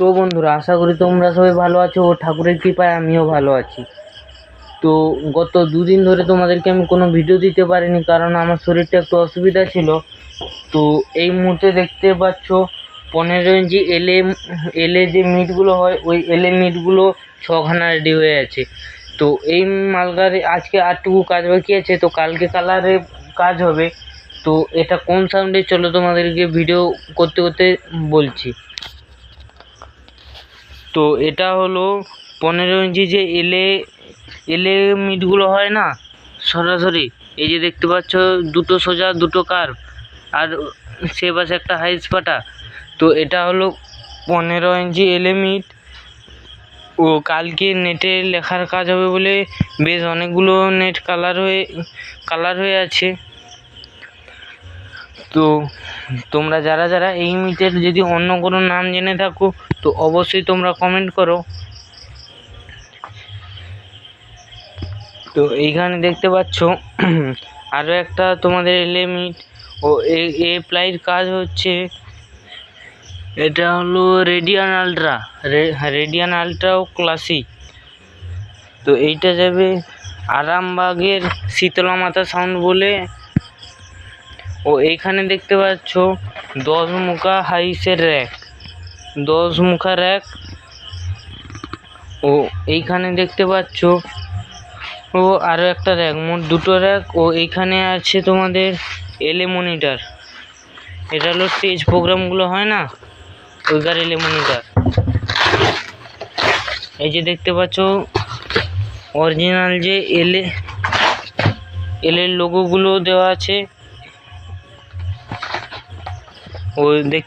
তো বন্ধুরা, আশা করি তোমরা সবাই ভালো আছো ও ঠাকুরের কৃপায় আমিও ভালো আছি। তো গত দুদিন ধরে তোমাদেরকে আমি কোনো ভিডিও দিতে পারিনি কারণ আমার শরীরটা একটু অসুবিধা ছিল। তো এই মুহূর্তে দেখতে পাচ্ছ, পনেরো ইঞ্চি এলে এলে যে মিটগুলো হয়, ওই এলে মিটগুলো ছখানা রেডি হয়ে আছে। তো এই মালগাড়ি আজকে আটটুকু কাজ বাকি আছে, তো কালকে কালারে কাজ হবে। তো এটা কোন সাউন্ডে চলো তোমাদেরকে ভিডিও করতে করতে বলছি। তো এটা হলো পনেরো ইঞ্চি যে এলে এলে মিটগুলো হয় না, সরাসরি, এই যে দেখতে পাচ্ছ দুটো সোজা, দুটো কার্ভ, আর সে পাশে একটা হাইস পাটা। তো এটা হলো পনেরো ইঞ্চি এলে মিট। ও কালকে নেটে লেখার কাজ হবে বলে বেশ অনেকগুলো নেট কালার হয়ে কালার হয়ে আছে। তো তোমরা যারা যারা এই মিটের যদি অন্য কোনো নাম জেনে থাকো, তো অবশ্যই তোমরা কমেন্ট করো। তো এইখানে দেখতে পাচ্ছ আরও একটা তোমাদের এলিমিট ও, এ কাজ হচ্ছে। এটা হলো রেডিয়ান আলট্রা রেডিয়ান আলট্রা ও ক্লাসিক তো এইটা যাবে আরামবাগের শীতলা মাতা সাউন্ড বলে ও এইখানে দেখতে পাচ্ছ দশ মুখা হাইসের র্যাক। দশ মুখা র্যাক। ও এইখানে দেখতে পাচ্ছ ও আরও একটা র্যাক, মোট দুটো র্যাক। ও এইখানে আছে তোমাদের এলে মনিটার। এটা হলো স্টেজ প্রোগ্রামগুলো হয় না? ওইকার এলে মনিটার। এই যে দেখতে পাচ্ছ অরিজিনাল যে এলে, এলের লোগোগুলো দেওয়া আছে। ও দেখতে